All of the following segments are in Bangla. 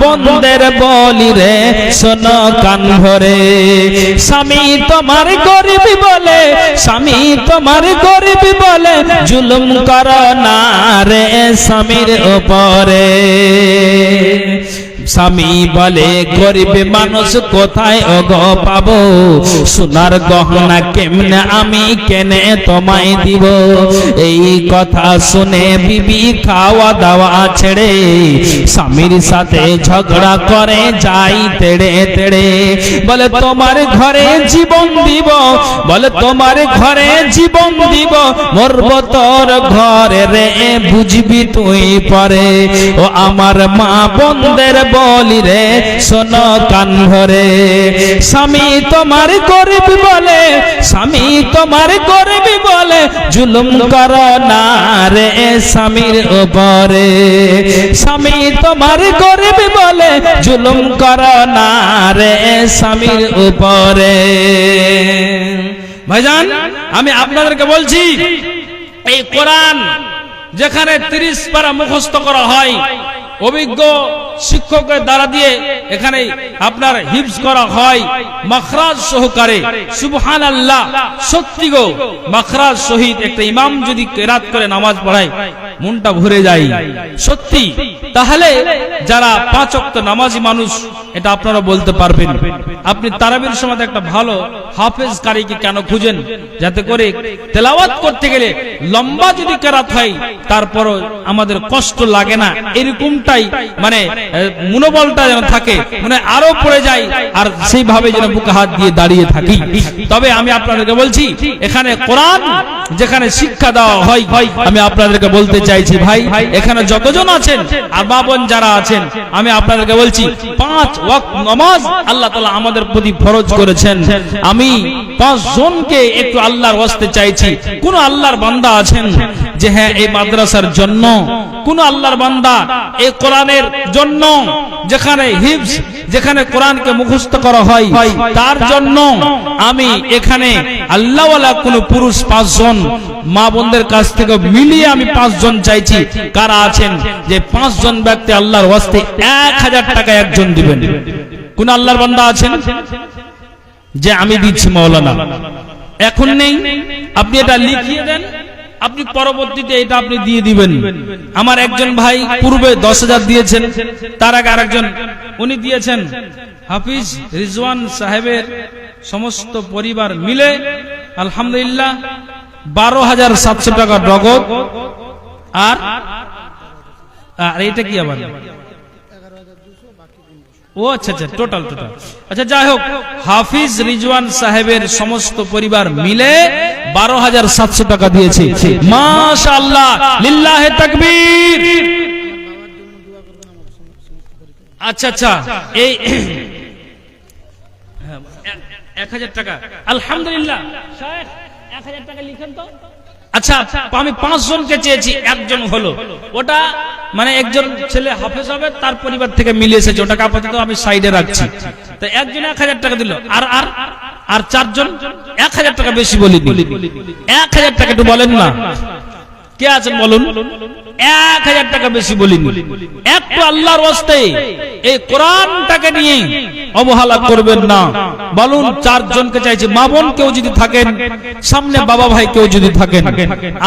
বন্ধের বলি রে, শোনো কান ভরে। স্বামী তোমার গরিবি বলে, স্বামী তোমার গরিবি বলে, জুলুম কর না রে স্বামীর উপরে। স্বামী বলে, গরিব মানুষ কোথায় অগ পাবো? সোনার গহনা কেমনে আমি কেনে তোমায় দিব? এই কথা শুনে বিবি খাওয়া দাওয়া ছেড়ে স্বামীর সাথে ঝগড়া করে, যাই তেড়ে তেড়ে বলে, তোমার ঘরে জীবন দিব, বলে, তোমার ঘরে জীবন দিব, মরব তোর ঘরে রে, বুঝবি তুই পরে। ও আমার মা বন্ধের বলি রে, শোনো কান ভরে। স্বামী তোমার গরিব বলে, স্বামী তোমার গরিব বলে, জুলুম কর না রে স্বামীর উপরে। স্বামী তোমার গরিব বলে, জুলুম কর না রে স্বামীর উপরে। ভাইজান, আমি আপনাদেরকে বলছি, এই কোরআন যেখানে তিরিশ পারা মুখস্থ করা হয় অভিজ্ঞ শিক্ষকের দ্বারা দিয়ে এখানে আপনার হিপস করা হয় মখরাজ সহকারে। সুবহান আল্লাহ সত্যি গো, মখরাজ শহীদ একটা ইমাম যদি কেরাত করে নামাজ পড়ায়, মনটা ভরে যায়। সত্যি, তাহলে যারা পাঁচ অক্ত নামাজি মানুষ এটা আপনারা বলতে পারবেন। আপনি তারাবির সময় একটা ভালো হাফেজ কারিকে কেন খুঁজেন? যাতে করে তেলাওয়াত করতে গেলে লম্বা যদি কেরাত হয়, তারপরও আমাদের কষ্ট লাগে না। এরকমটাই মানে মনোবলটা যেন থাকে মানে আরও পড়ে যায়, আর সেইভাবে যেন বুকে হাত দিয়ে দাঁড়িয়ে থাকি। তবে আমি আপনাদেরকে বলছি, এখানে কোরআন যেখানে শিক্ষা দেওয়া হয়, আমি আপনাদেরকে বলতে চাইছি, ভাই, এখানে যতজন আছেন আর বাবন যারা আছেন, আমি আপনাদেরকে বলছি, পাঁচ নামাজ আল্লাহ তালা আমাদের প্রতি ফরজ করেছেন। আমি পাঁচ জনকে একটু আল্লাহর বসতে চাইছি। কোন আল্লাহর বান্দা আছেন যে হ্যাঁ এই মাদ্রাসার জন্য? কোন আল্লাহর বান্দা এই কোরআনের জন্য? যেখানে হিফজ যেখানে কোরআনকে মুখস্থ করা হয় তার জন্য আমি এখানে আল্লাহওয়ালা কোন পুরুষ পাঁচজন মা বোনদের কাছ থেকে মিলিয়ে আমি পাঁচজন চাইছি। কারা আছেন? যে পাঁচজন ব্যক্তি আল্লাহর ওয়াস্তে এক হাজার টাকা একজন দিবেন। কোন আল্লাহর বান্দা আছেন? যে আমি দিচ্ছি মাওলানা। এখন নেই। আপনি এটা লিখিয়ে দেন। আপনি পরবর্তীতে এটা আপনি দিয়ে দিবেন। আমার একজন ভাই পূর্বে দশ হাজার দিয়েছেন। তার আগে আরেকজন উনি দিয়েছেন হাফিজ রিজওয়ান সাহেবের সমস্ত পরিবার মিলে, আলহামদুলিল্লাহ, বারো হাজার সাতশো টাকা নগদ। আর আর এটা কি আবার? ও আচ্ছা আচ্ছা টোটাল টোটাল আচ্ছা যাই হোক, হাফিজ রিজওয়ান সাহেবের সমস্ত পরিবার মিলে বারো হাজার সাতশো টাকা দিয়েছে। মাশাআল্লাহ, লিল্লাহে তাকবীর। আচ্ছা আচ্ছা। এই এক- হাজার টাকা। আলহামদুলিল্লাহ। এক হাজার টাকা লিখেন তো। আচ্ছা আমি পাঁচ জনকে চেয়েছি একজন হলো। ওটা মানে একজন ছেলে হাফেজ হবে তার পরিবার থেকে মিলে এসেছে। ওটাকে আপাতত আমি সাইডে রাখছি। তো একজন এক হাজার টাকা দিল। আর আর আর চারজন এক হাজার টাকা বেশি বলি এক হাজার টাকা একটু বলেন না। কে আছেন বলুন? এক হাজার টাকা বেশি বলিনি। একটু আল্লাহর ওয়াস্তে এই কোরআনটাকে নিয়ে অবহেলা করবেন না। বলুন, চারজনকে চাইছি, মা বোন কেউ যদি থাকেন, সামনে বাবা ভাই কেউ যদি থাকেন,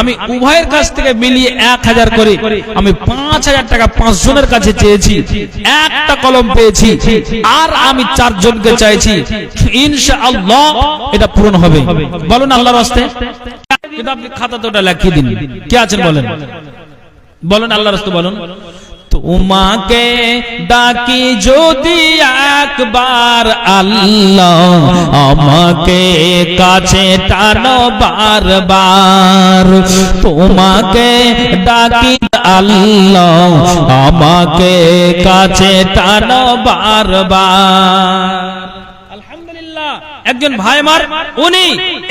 আমি উভয়ের কাছ থেকে মিলিয়ে এক হাজার করে, আমি পাঁচ হাজার টাকা পাঁচ জনের কাছে চেয়েছি, একটা কলম পেয়েছি, আর আমি চারজনকে চাইছি ইনশা আল্লাহ এটা পূরণ হবে। বলুন আল্লাহর ওয়াস্তে। কিন্তু আপনি খাতাতে ওটা লিখিয়ে দিন। কে আছেন বলেন? বলেন আল্লাহ রাস্তা বলুন। তোমাকে ডাকি যদি একবার আল্লাহ আমাকে কাছে টানো বারবার। তোমাকে ডাকি আল্লাহ আমাকে কাছে টানো বারবার। একজন ভাই আমার, উনি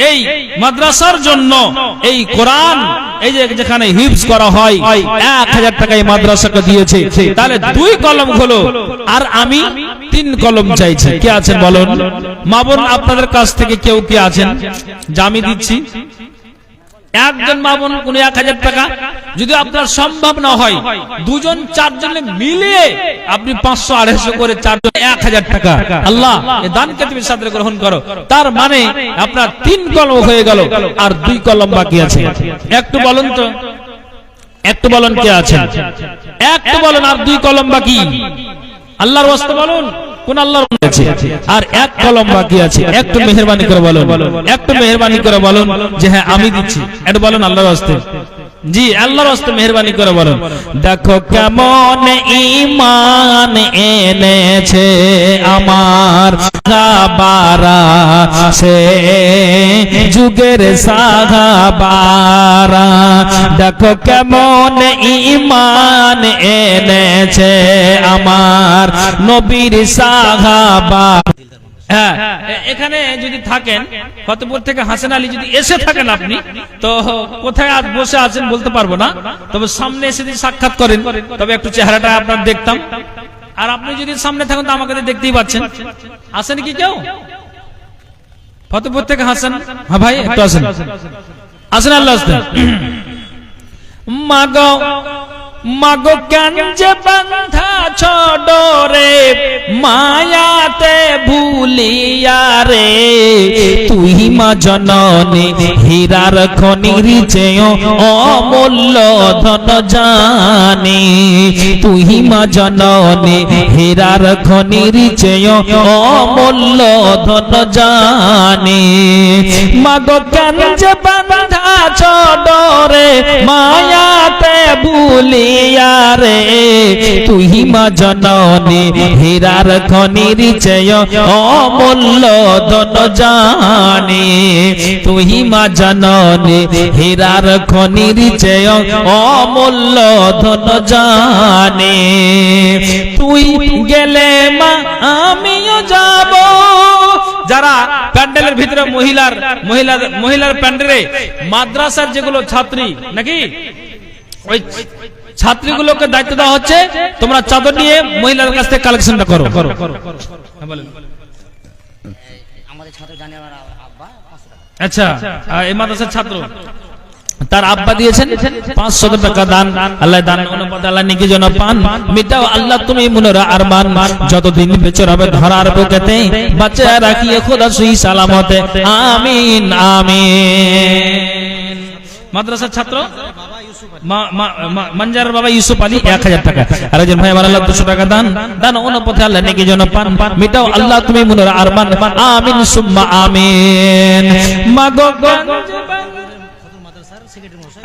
এই মাদ্রাসার জন্য এই কোরআন, এই যে যেখানে হিপস করা হয়, এক হাজার টাকা এই মাদ্রাসাকে দিয়েছে। তাহলে দুই কলম হলো, আর আমি তিন কলম চাইছি। কে আছেন বলুন? মা বোন, আপনাদের কাছ থেকে কেউ কে আছেন? জামি দিচ্ছি। একজন মা বোন কোন এক হাজার টাকা যদি আপনার সম্ভব না হয়, দুজন, চারজনে মিলিয়ে আপনি পাঁচশো, আড়াইশো করে চারজন, এক হাজার টাকা। আল্লাহ দানকে তুমি সাথে গ্রহণ করো। তার মানে আপনার তিন কলম হয়ে গেল, আর দুই কলম বাকি আছে। একটু বলুন তো, একটু বলুন কে আছেন? একটু বলুন, আর দুই কলম বাকি। আল্লাহর ওয়াস্তে বলুন, কোন আল্লাহর আছে? আর এক কলম বাকি আছে। একটু মেহেরবানি করে বলুন, একটু মেহেরবানি করে বলুন যে হ্যাঁ আমি দিচ্ছি। একটু বলুন আল্লাহর ওয়াস্তে। জি, আল্লাহর ওয়াস্তে মেহরবানি করে বলুন। দেখো কেমন ইমান এনেছে আমার সাহাবারা। সে যুগের সাহাবারা। দেখো কেমন ইমান এনেছে আমার নবীর সাহাবা। হ্যাঁ এখানে যদি থাকেন, ফতেপুর থেকে হাসান আলী যদি এসে থাকেন আপনি, তো কোথায় আজ বসে আছেন বলতে পারব না। তবে সামনে এসে যদি সাক্ষাৎ করেন, তবে একটু চেহারাটা আপনার দেখতাম। আর আপনি যদি সামনে থাকেন, তো আমাকে দেখতেই পাচ্ছেন। আসেন কি কেউ? ফতেপুর থেকে হাসান? হ্যাঁ ভাই, একটু আসেন। আসেন আল্লাহ আসতেন মাগো মাগো কাঞ্জে বান্ধা ছডরে ভুলিয়া রে, তুই মা জননী, হীরার খনির চেয় অমূল্য ধন জানি। তুই মা জননী, হীরার খনির চেয় অমূল্য ধন জানি। মাগো কাঞ্জে বান্ধা ছডরে মায়াতে ভুলিয়া রে তুই মা জননী, হীরার খনির চেয় অমূল্য ধন জানি। তুই মা জননী, হীরার খনির চেয় অমূল্য ধন জানি। তুই গেলে মা, আমিও যাব। যারা প্যান্ডেলের ভিতরে মহিলার মহিলার মহিলার প্যান্ডেলে মাদ্রাসার যেগুলো ছাত্রী, নাকি? ওই ছাত্রীগুলোকে দায়িত্ব দেওয়া হচ্ছে তোমরা চাদর নিয়ে মহিলার কাছ থেকে কালেকশনটা করো। পাঁচশো আচ্ছা এই মাদ্রাসার ছাত্র তার আব্বা দিয়েছেন পাঁচশত টাকা দান। আল্লাহ দান অনুপাত আল্লাহ নিকে যেন পান। মিটাও আল্লাহ তুমি মনোরা আরমান। যতদিন বেঁচে রবে ধরার বুকেতে বাচ্চা রাখিয়ে খোদা সুই সালামতে। আমিন আমিন। মাদ্রাসার ছাত্র মানজার বাবা ইউসুফ আলী এক হাজার টাকা। আর একজন ভাই আমার আল্লাহ দুশো টাকা দান। দান অনুপথে আল্লাহ নেকি যেন পান। মিটাও আল্লাহ তুমি মনোরা আরমান। আমিন সুম্মা আমিন। মাগো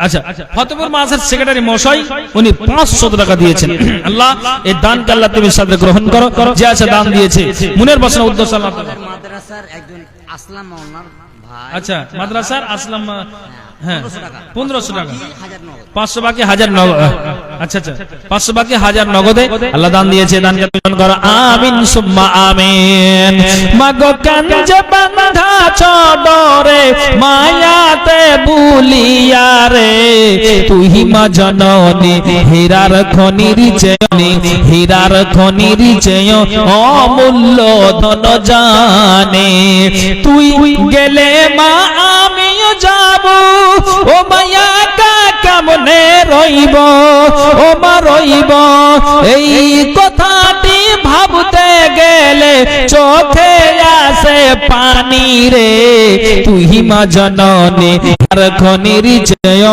আচ্ছা ফতেপুর মাসার সেক্রেটারি মশাই উনি পাঁচশো টাকা দিয়েছেন। আল্লাহ এই দানকে আল্লাহ তুমি সাথে গ্রহণ করো। যে আছে দান দিয়েছে। মুনের বসনা উদ্দেশ্য মাদ্রাসার একজন আসলাম আচ্ছা মাদ্রাসার আসলাম পনেরোশো টাকা। হাজার নগদ। পাঁচশো বাকি হাজার নগদ। আচ্ছা আচ্ছা। পাঁচশো বাকি হাজার নগদে আল্লাহ দান দিয়েছে দানকে করো আমিন সুম্মা আমিন। মাগো কাঞ্জে বান্ধা ছডরে মায়াতে বুলিয়া রে। তুই মা জননী হীরার খনির চেয়নি হীরার খনির চেয় অমূল্য ধন জানে। তুই গেলে মা যাব? ও মায়া কেমনে রইব? ও মা রইব। এই কথাটি ভাবতে গেলে চোখে আসে পানি রে। তুই মা জননী আর খনির চেয়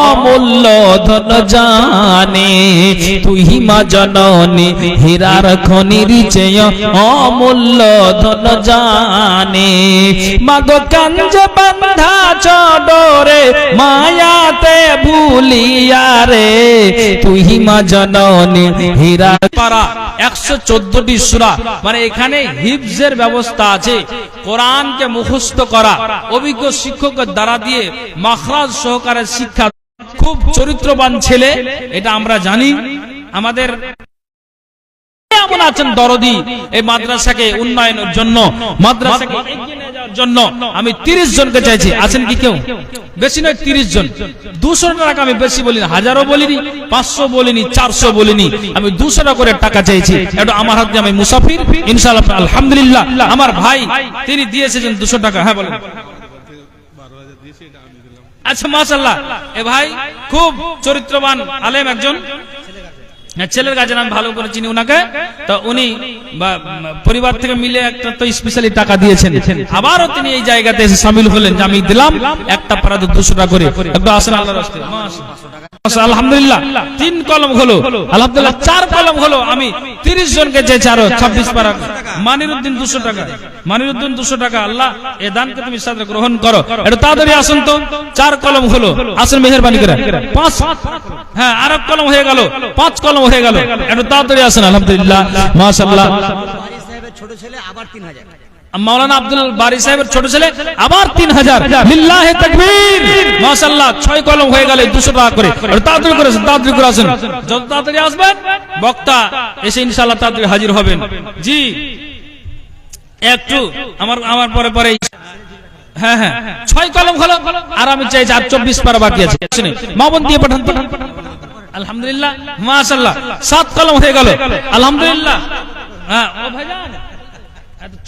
অমূল্য ধন জানে। তুই মা জননী, হীরার খনির চেয় অমূল্য ধন জানে। মাগো কাঞ্জ বান্ধা চডরে, মায়াতে ভুলিয়া রে। তুই মা জননী হীরা পারা একশো চোদ্দটি সুরা। মানে এখানে হিফজের ব্যবস্থা আছে। কোরআনকে মুখস্থ করা, অভিজ্ঞ শিক্ষকের দ্বারা দিয়ে মাখরাজ সহকারে শিক্ষা। খুব চরিত্রবান ছেলে, এটা আমরা জানি। আমাদের এমন আছেন দরদি। এই মাদ্রাসাকে উন্নয়নের জন্য, মাদ্রাসাকে জন্য আমি তিরিশ জনকে চাইছি। আছেন কি কেউ? বেশি নয়, তিরিশ জন। দুশো টাকা আমি বেশি বলিনি, হাজারও বলিনি, পাঁচশো বলিনি, চারশো বলিনি। আমি দুশো টাকা করে টাকা চাইছি। এটা আমার হাতে আমি মুসাফির, ইনশাআল্লাহ, আলহামদুলিল্লাহ। আমার ভাই, তিনি দিয়েছেন দুশো টাকা। হ্যাঁ বলেন। আচ্ছা মাশাল্লাহ এ ভাই, খুব চরিত্রবান, আলেম একজন। ছেলের কাছে আমি ভালো করে চিনি ওনাকে, তো উনি পরিবার থেকে মিলে একটা তো স্পেশালি টাকা দিয়েছেন। আবারও তিনি এই জায়গাতে এসে সামিল হলেন যে আমি দিলাম, একটা পাড়াতে দুশো টাকা করে। একটু আসেন আল্লাহ। আলহামদুলিল্লাহ তিন কলম হলো আলহামদুলিল্লাহ চার কলম হলো আমি তিরিশ জনকে চেয়েছি আরও ছাব্বিশ পারা। মানিরুদ্দিন দুশো টাকা। মানিরুদ্দিন দুশো টাকা আল্লাহ এ দানকে তুমি সাথে গ্রহণ করো। একটু তাড়াতাড়ি আসুন তো। চার কলম হলো। আসুন মেহরবানি করে। পাঁচ হ্যাঁ আর এক কলম হয়ে গেল। পাঁচ কলম হয়ে গেল। একটু তাড়াতাড়ি আসুন আলহামদুলিল্লাহ। মাশাআল্লাহ। ছোট ছেলে আবার তিন হাজার মাওলানা আব্দুল বারি সাহেবের ছোট ছেলে, আবার তিন হাজার। লিল্লাহে ছয় কলম হয়ে গেলে দুশো টাকা করে। তাড়াতাড়ি তাড়াতাড়ি করে আসেন। যত তাড়াতাড়ি আসবেন, বক্তা এসে তাড়াতাড়ি হাজির হবেন। জি। একটু, আমার আমার পরে পরে হ্যাঁ হ্যাঁ। ছয় কলম হলো, আর আমি চাই আর চব্বিশ দিয়ে আলহামদুলিল্লাহ সাত কলম হয়ে গেল। আলহামদুলিল্লাহ। হ্যাঁ ভাইজান।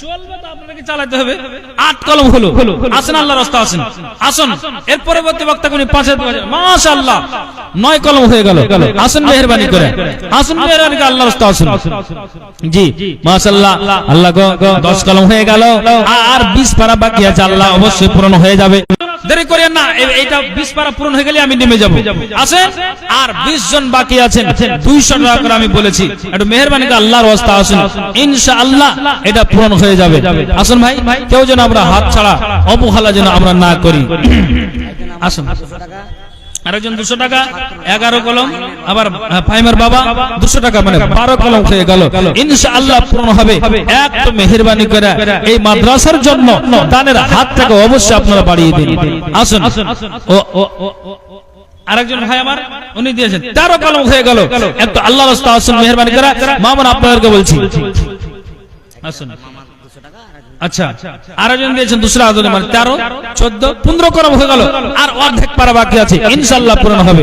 চলবে তো আপনাকে চালাতে হবে। আট কলম হলো। আসেন আল্লাহ রাস্তা আসেন। আসুন এর পরবর্তী বক্তা কোন পাঁচ মাশাআল্লাহ। নয় কলম হয়ে গেল। আসুন মেহরবানি করে। আসুন মেহরবানি করে আল্লাহ রাস্তা আসুন। জি মাশাআল্লাহ। আল্লাহ গো দশ কলম হয়ে গেল। আর বিশ পারা বাকি আছে আল্লাহ অবশ্যই পূরণ হয়ে যাবে। দেরি করেন না এটা বিশ পারা পূরণ হয়ে গেলে আমি নেমে যাব। আছে? আর বিশ জন বাকি আছেন দুইশো টাকা করে আমি বলেছি। একটু মেহরবানি করে আল্লাহর অবস্থা আসুন। ইনশা আল্লাহ এটা পূরণ হয়ে যাবে। আসুন ভাই কেউ যেন আমরা হাত ছাড়া অবহেলা যেন আমরা না করি। আসুন। আরেকজন দুশো টাকা এগারো কলম আবার ফাইমের বাবা দুশো টাকা মানে বারো কলম হয়ে গেল। ইনশাআল্লাহ পূরণ হবে। এক তো মেহরবানি করে এই মাদ্রাসার জন্য দানের হাতটাকে অবশ্যই আপনারা বাড়িয়ে দিন। আসুন। ও আরেকজন ভাই আমার উনি দিয়েছেন তেরো কলম হয়ে গেল। একটু আল্লাহ রাস্তা আসুন মেহরবানি করে। মামন আপনাদেরকে বলছি। আসুন। টাকা আর আচ্ছা আরেকজন দিয়েছেন দুসরা আদলে মানে তেরো, চোদ্দ, পনেরো করা হয়ে গেল। আর অর্ধেক পারা বাকি আছে। ইনশাল্লাহ পূরণ হবে।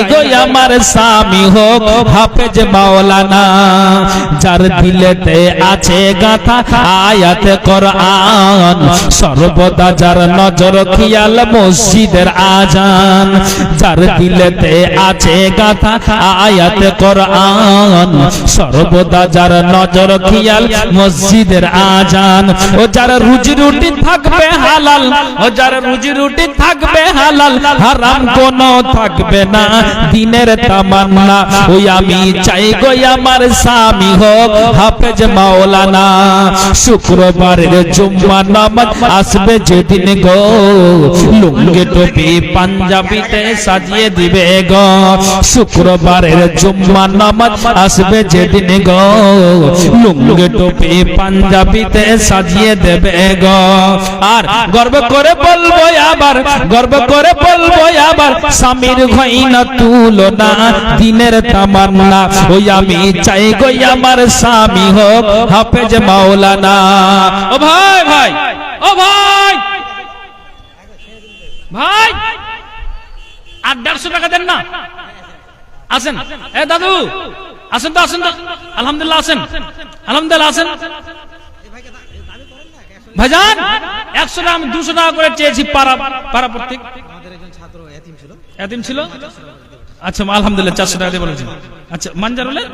গো আমার স্বামী হোক, হাফেজ মাওলানা, যার দিলেতে আছে গাথা, আয়াত কোরআন, সর্বদা যার নজর খিয়াল মসজিদের আজান, যার দিলেতে আছে গাথা, আয়াত কোরআন, সর্বদা যার নজর খিয়াল মসজিদের আজান, ও যার রুজি রুটি থাকবে হালাল, ও যার রুজি রুটি থাকবে হালাল, হারাম কোনো থাকবে না। দিনের তামান্না, ওই আমি চাই গো আমার স্বামী হোক, হাফেজ মাওলানা। শুক্রবারের জুম্মা নামাজ আসবে যেদিন গো। লুঙ্গি টুপি পাঞ্জাবিতে সাজিয়ে দিবে গো। শুক্রবারের জুম্মা নামাজ আসবে যেদিন গো। লুঙ্গি টুপি পাঞ্জাবিতে সাজিয়ে দেবে গো। আর গর্ব করে বলব আবার, গর্ব করে বলব আবার, স্বামীর ঘইনা তুলনা দিনের তামান্না ওই আমি চাই গো আমার স্বামী হোক হাফেজ মাওলানা। ও ভাই ভাই ও ভাই। ভাই আর দেড়শো টাকা দেন না। আসেন। এ দাদু আসেন তো আসেন তো। আলহামদুলিল্লাহ আসেন। আলহামদুলিল্লাহ আসেন। ভাইজান একশো টাকা আমি দুশো টাকা করে চেয়েছি পাড়া পাড়া প্রত্যেক এতিম ছিল? আচ্ছা আলহামদুলিল্লাহ চারশো টাকা দিয়ে বলেছেন। আচ্ছা মানজারুলের